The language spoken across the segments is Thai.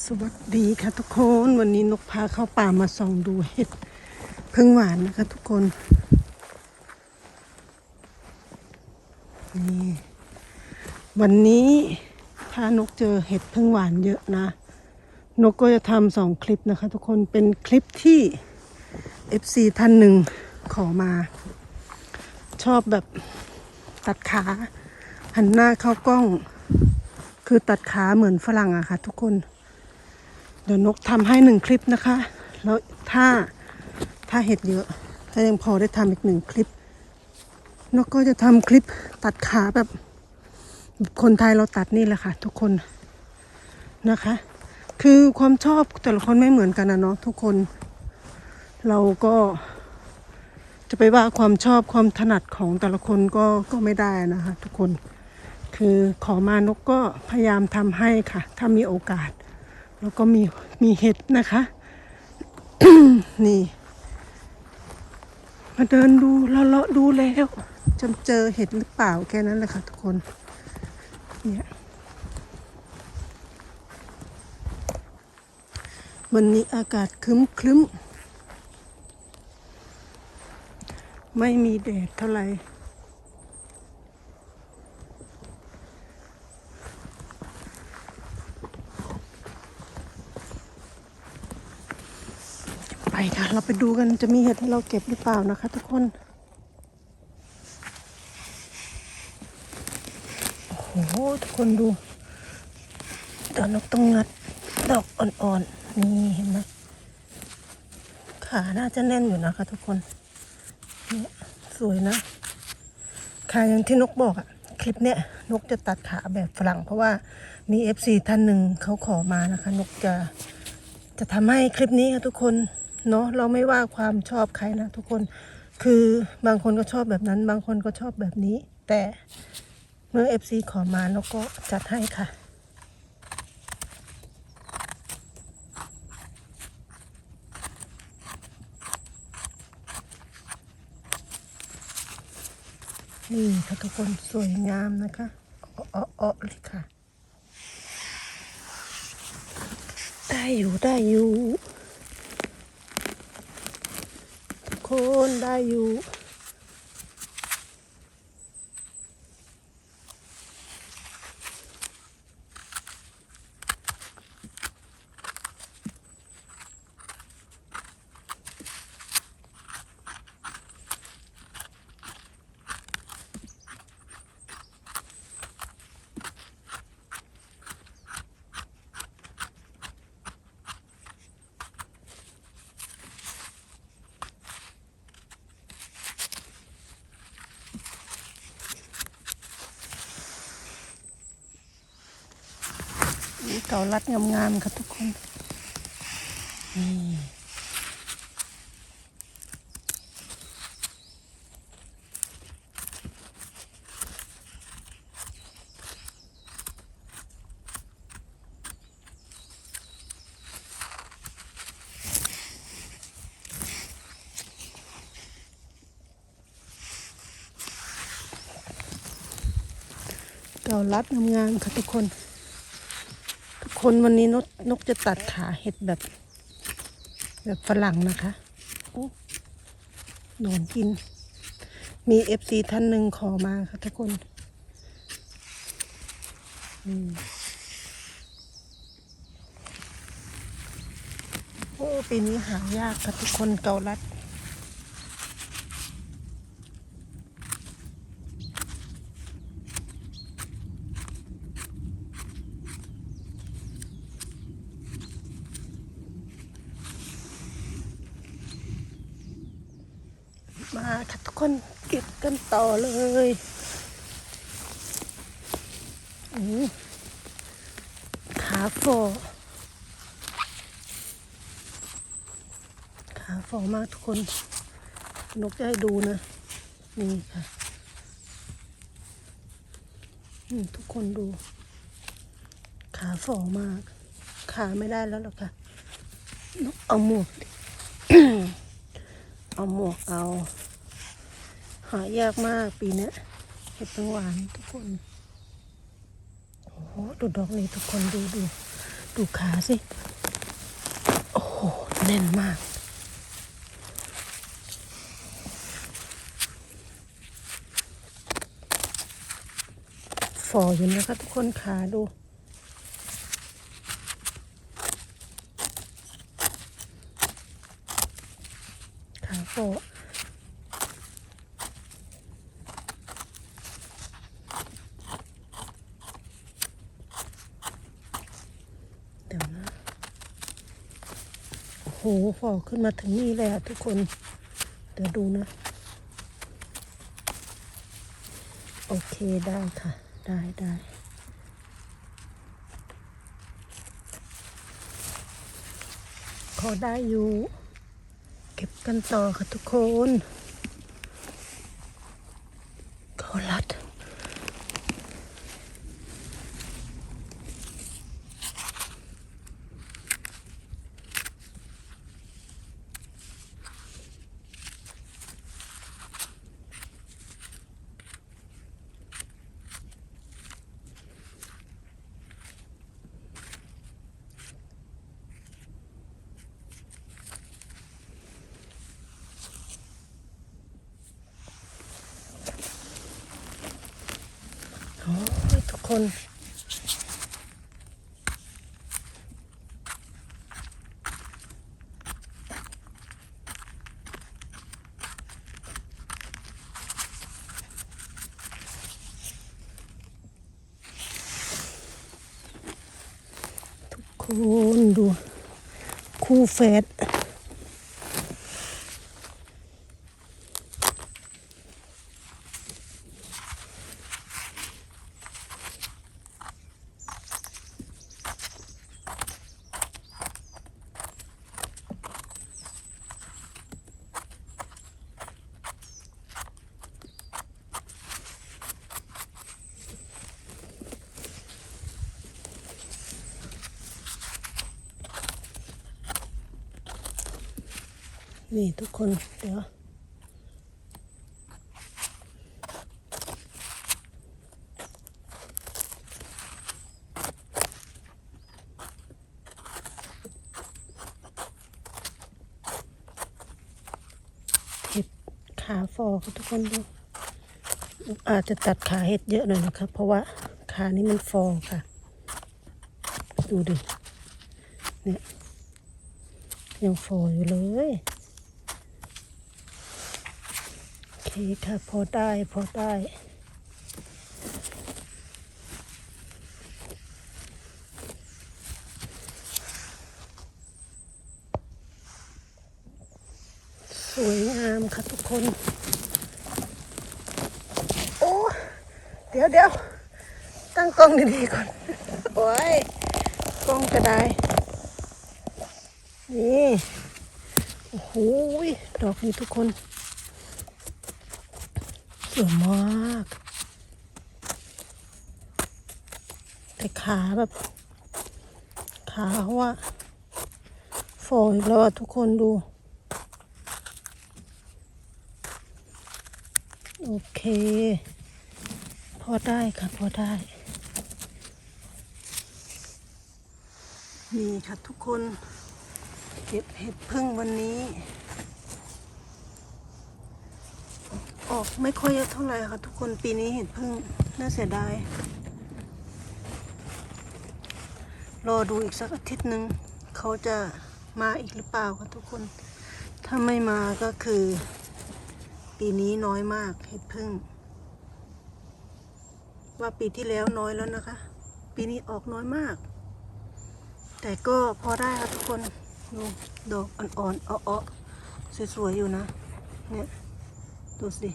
สวัสดีค่ะทุกคนวันนี้นกพาเข้าป่ามาส่องดูเห็ดพึ่งหวานนะคะทุกคน นี่ วันนี้ถ้านกเจอเห็ดพึ่งหวานเยอะนะ นกก็จะทำสองคลิปนะคะทุกคนเป็นคลิปที่ FC ท่านหนึ่งขอมา ชอบแบบตัดขาหันหน้าเข้ากล้อง คือตัดขาเหมือนฝรั่งอะค่ะทุกคน เดี๋ยวนกทำให้หนึ่งคลิปนะคะ แล้วถ้าถ้าเห็ดเยอะถ้ายังพอได้ทำอีกหนึ่งคลิป นกก็จะทำคลิปตัดขาแบบแบบ คนไทยเราตัดนี่แหละค่ะ ทุกคนนะคะ คือความชอบแต่ละคนไม่เหมือนกันนะเนาะทุกคน เราก็จะไปว่าความชอบความถนัดของแต่ละคนก็ก็ไม่ได้นะคะ ทุกคนคือขอมานกก็พยายามทำให้ค่ะ ถ้ามีโอกาส แล้วก็มีมีเห็ดนะคะ นี่ มาเดินดูเลาะดูแล้วจะเจอเห็ดหรือเปล่าแค่นั้นแหละค่ะทุกคน เนี่ยวันนี้อากาศครึ้มครึ้ม ไม่มีแดดเท่าไหร่ ค่ะ เราไปดูกันจะมีเห็ดให้เราเก็บหรือเปล่านะคะ ทุกคน โอ้โห ทุกคนดู ดอกนกต้องงัด ดอกอ่อนๆ นี่เห็นไหมขาน่าจะแน่นอยู่นะคะ ทุกคนเนี่ยสวยนะขาอย่างที่นกบอกอะคลิปเนี้ยนกจะตัดขาแบบฝรั่ง เพราะว่ามีเอฟซีท่านหนึ่งเขาขอมานะคะ นกจะจะทำให้คลิปนี้ค่ะทุกคน เนาะเราไม่ว่าความชอบใครนะทุกคน คือบางคนก็ชอบแบบนั้น บางคนก็ชอบแบบนี้ แต่เมื่อ FC ขอมาเราก็จัดให้ค่ะ นี่ค่ะทุกคนสวยงามนะคะอ้ออ้อเลยค่ะ ได้อยู่ได้อยู่ทุก คนได้อยู่ นี่ เกาลัดงามๆค่ะทุกคนเกาลัดงามๆค่ะทุกคน คนวันนี้นกนกจะตัดขาเห็ดแบบ แบบฝรั่งนะคะโนอนกิน มีเอฟซีท่านหนึ่งขอมาค่ะทุกคนอืมโอ้ปีนี้หายากค่ะทุกคนเกาลัด มาค่ะทุกคนเก็บกันต่อเลยขาฟอขาฟอมากทุกคน นกจะให้ดูนะ นี่ค่ะนี่ทุกคนดู ขาฟอมาก ขาไม่ได้แล้วหรอกค่ะ นกเอาหมวกเอาหมวกเอา หายากมากปีนี้เห็ดตังหวานทุกคน โอ้โหดูดอกนี้ทุกคนดูดูดูขาสิ โอ้โหแน่นมากฝ่ออยู่นะคะทุกคนขาดู ขาฝ่อเดี๋ยวนะ โอ้โหฝ่อขึ้นมาถึงนี่เลยอะทุกคน เดี๋ยวดูนะ โอเคได้ค่ะ ได้ได้ขอได้อยู่ เก็บกันต่อค่ะทุกคนเขารัด โอ้ยทุก คนทุกคนดูคู่แฝด นี่ทุกคนเดี๋ยวเห็ดขาฟอค่ะทุกคนดูอาจจะตัดขาเห็ดเยอะหน่อยนะครับ เพราะว่าขานี้มันฟอค่ะ ดูดิเนี่ยยังฟออยู่เลย โอเคค่ะพอได้พอได้ สวยงามค่ะทุกคน โอ้ เดี๋ยวเดี๋ยวตั้งกล้องดีๆก่อน โอ้ยกล้องกระไดนี่ โอ้โหดอกนี้ทุกคน สวยมาก แต่ขาแบบ ขาว่าฟออีกแล้วอะทุกคนดู โอเค พอได้ค่ะ พอได้ นี่ค่ะทุกคน เก็บเห็ดพึ่งวันนี้ ออกไม่ค่อยเยอะเท่าไหร่ค่ะ ทุกคนปีนี้เห็ดพึ่งน่าเสียดายรอดูอีกสักอาทิตย์หนึ่งเขาจะมาอีกหรือเปล่าค่ะทุกคน ถ้าไม่มาก็คือ ปีนี้น้อยมากเห็ดพึ่ง ว่าปีที่แล้วน้อยแล้วนะคะ ปีนี้ออกน้อยมาก แต่ก็พอได้ค่ะทุกคนดูดอกอ่อนๆอ้อๆสวยๆอยู่นะเนี่ย ดูสิ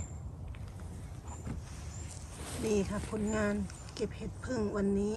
นี่ค่ะผลงานเก็บเห็ดพึ่งวันนี้